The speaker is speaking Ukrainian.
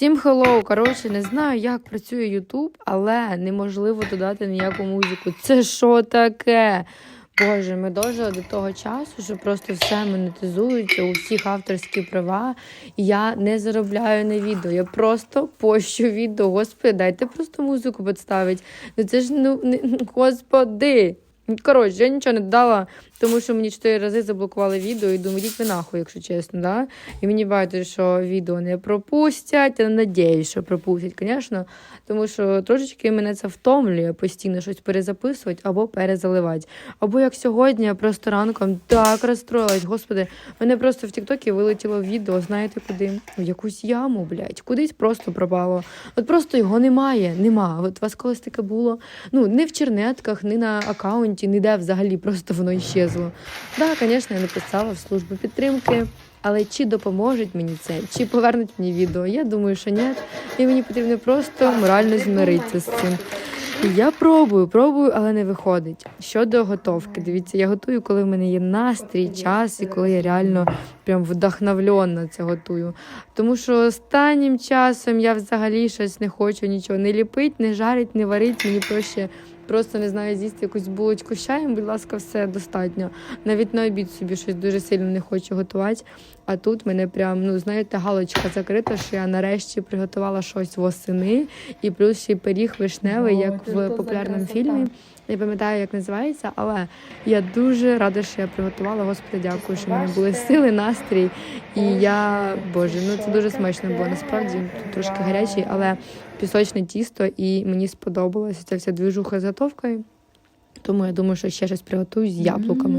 Всім хеллоу! Коротше, не знаю, як працює Ютуб, але неможливо додати ніяку музику. Це що таке? Боже, ми дожили до того часу, що просто все монетизується, у всіх авторські права. Я не заробляю на відео. Я просто пощу відео. Господи, дайте просто музику підставити. Ну це ж ну не господи. Коротше, я нічого не додала, тому що мені чотири рази заблокували відео і думаю, йдіть ви нахуй, якщо чесно. Да? І мені бачите, що відео не пропустять. Я надіюсь, що пропустять, звісно. Тому що трошечки мене це втомлює постійно щось перезаписувати або перезаливати. Або як сьогодні, я просто ранком так розстроїлась. Господи, мене просто в Тіктокі вилетіло відео, знаєте куди? В якусь яму, блядь, кудись просто пропало. От просто його немає, нема. От у вас колись таке було. Ну, не в чернетках, ні на аккаунті, ніде взагалі просто воно іщезло. Так, да, звісно, я написала в службу підтримки. Але чи допоможуть мені це, чи повернуть мені відео? Я думаю, що ні. І мені потрібно просто морально змиритися з цим. Я пробую, пробую, але не виходить. Щодо готовки, дивіться, я готую, коли в мене є настрій, час і коли я реально прям вдохновленно це готую. Тому що останнім часом я взагалі щось не хочу нічого не ліпить, не жарить, не варить. Мені проще просто не знаю, з'їсти якусь булочку з чаєм, будь ласка, все достатньо. Навіть на обід собі щось дуже сильно не хочу готувати. А тут мене прям, ну знаєте, галочка закрита, що я нарешті приготувала щось восени, і плюс ще й пиріг вишневий, Ой, як в популярному фільмі. Не пам'ятаю, як називається, але я дуже рада, що я приготувала. Господи, дякую, що в мене були сили, настрій. І я, боже, ну це дуже смачно було. Насправді трошки гарячий, але пісочне тісто, і мені сподобалася ця вся движуха з готовкою. Тому я думаю, що ще щось приготую з яблуками.